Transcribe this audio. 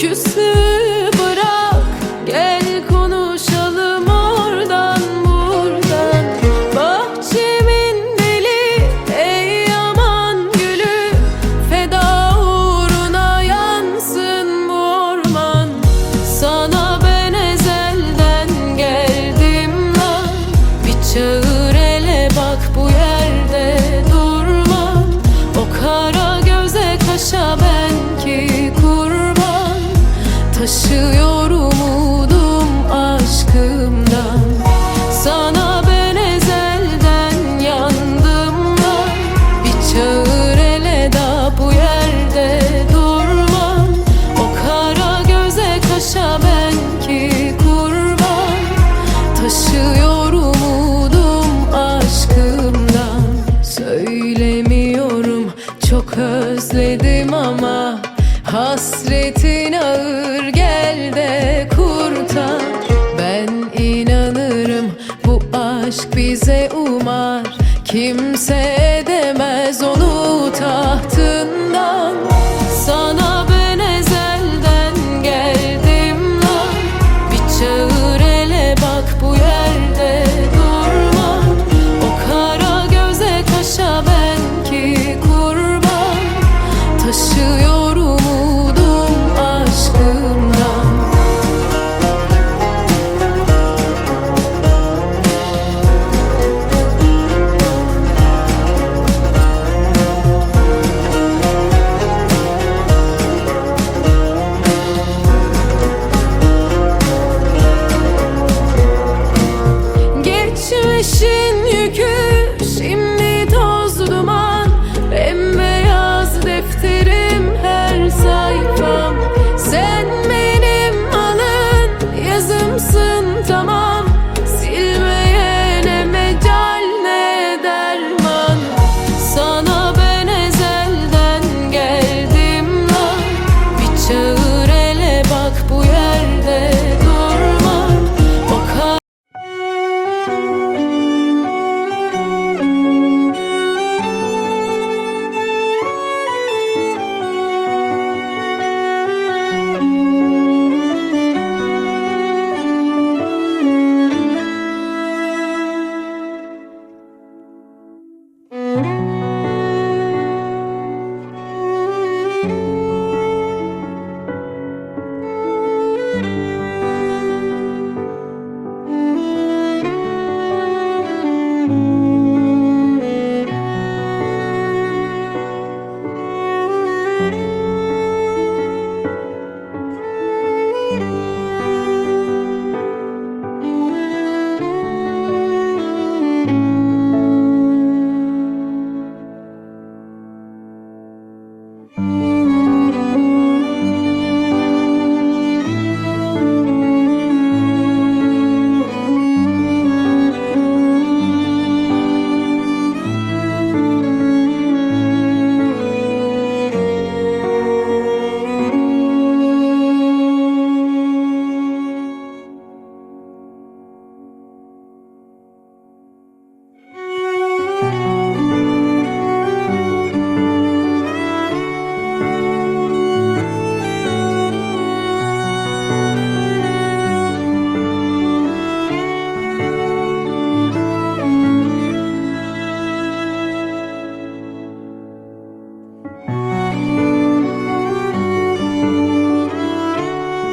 küslük Hasretin ağır gel de kurtar. Ben inanırım bu aşk bize umar. Kimse edemez onu tahta